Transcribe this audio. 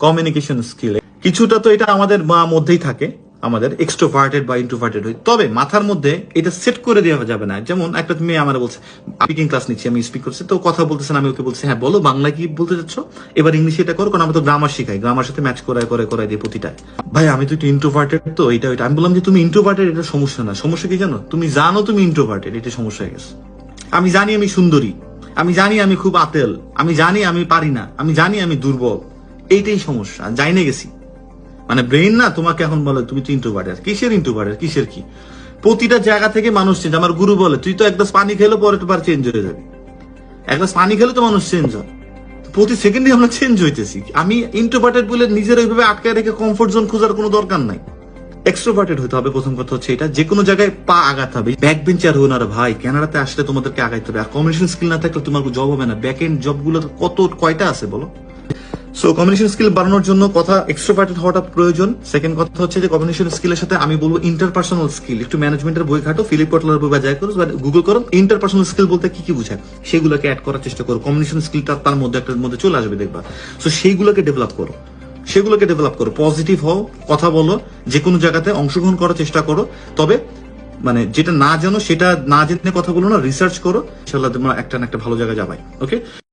Communication skill কিছুটা তো এটা আমাদের মা- মধ্যেই থাকে, আমাদের এক্সট্রোভার্টেড বা ইন্ট্রোভার্টেড হই তবে মাথার মধ্যে এটা সেট করে দেওয়া যাবে না। যেমন একটা মেয়ে আমার বলছে স্পিকিং ক্লাস নিচ্ছি? আমি স্পিক করছি। তো কথা বলতেছেন আমি ওকে বলছি হ্যাঁ বলো, বাংলা কি বলতে চাচ্ছ? এবার ইংলিশে এটা করো, কারণ আমরা তো গ্রামার শিখাই। গ্রামার সাথে ম্যাচ করায় করে করায় দিয়ে প্রতিটা ভাই, আমি তো একটু ইন্ট্রোভার্টেড তো এটা ওইটা। আমি বললাম যে, তুমি ইন্ট্রোভার্টেড এটা সমস্যা না। সমস্যা কি জানো? তুমি জানো তুমি ইন্ট্রোভার্টেড এটা সমস্যা হয়ে গেছে। আমি জানি আমি সুন্দরী। আমি জানি আমি খুব আতেল। আমি জানি আমি পারি না। আমি জানি আমি দুর্বল। এইটাই সমস্যা জাইনে গেছি। মানে ব্রেন না, তোমাকে এখন বলে, তুমি তো ইন্ট্রোভার্টার কিসের ইন্ট্রোভার্টার কিসের কি? প্রতিটা জায়গা থেকে মানুষ চেঞ্জ আমার গুরু বলে, তুই তো এক পানি খেলে পরে তো বার চেঞ্জ হয়ে যাবে। এক পানি খেলে তো মানুষ চেঞ্জ হয়। প্রতি সেকেন্ডে আমরা চেঞ্জ হইতেছি। আমি ইন্ট্রোভার্টেড বলে নিজের ওইভাবে আটকায় রেখে কমফোর্ট জোন খোঁজার কোনো দরকার নাই। এক্সট্রোভার্টেড হতে হবে, প্রথম কথা হচ্ছে এটা। যে কোনো জায়গায় পা আগাতে হবে। ব্যাক বেঞ্চার হো না ভাই কানাডাতে আসলে তোমাদেরকে আগাইতে হবে। আর কমিউনিকেশন স্কিল না থাকলে তোমার জব হবে না। ব্যাক এন্ড জবগুলো কত, কয়টা আছে বলো? সো কমিউনিকেশন স্কিল বাড়ানোর জন্য কথা এক্সট্রোভার্টেড হওয়াটা প্রয়োজন। সেকেন্ড কথা হচ্ছে যে কমিউনিকেশন স্কিলের সাথে আমি বলব ইন্টারপার্সোনাল স্কিল একটু ম্যানেজমেন্টের বই ঘাটো ফিলিপ পটলার বই বাজায় করো গুগল করো ইন্টারপার্সোনাল স্কিল বলতে কি কি বোঝায়? সেগুলোকে অ্যাড করার চেষ্টা করো। কমিউনিকেশন স্কিলটা তার মধ্যে একটা মধ্যে চলে আসবে, দেখবা। সো সেইগুলোকে ডেভেলপ করো। সেগুলোকে ডেভেলপ করো। পজিটিভ হও, কথা বলো। যে কোনো জায়গাতে অংশগ্রহণ করার চেষ্টা করো। তবে মানে যেটা না জানো, সেটা না জেনে কথা বলো না রিসার্চ করো। ইনশাল্লাহ তোমরা একটা না একটা ভালো জায়গায় যাবাই। ওকে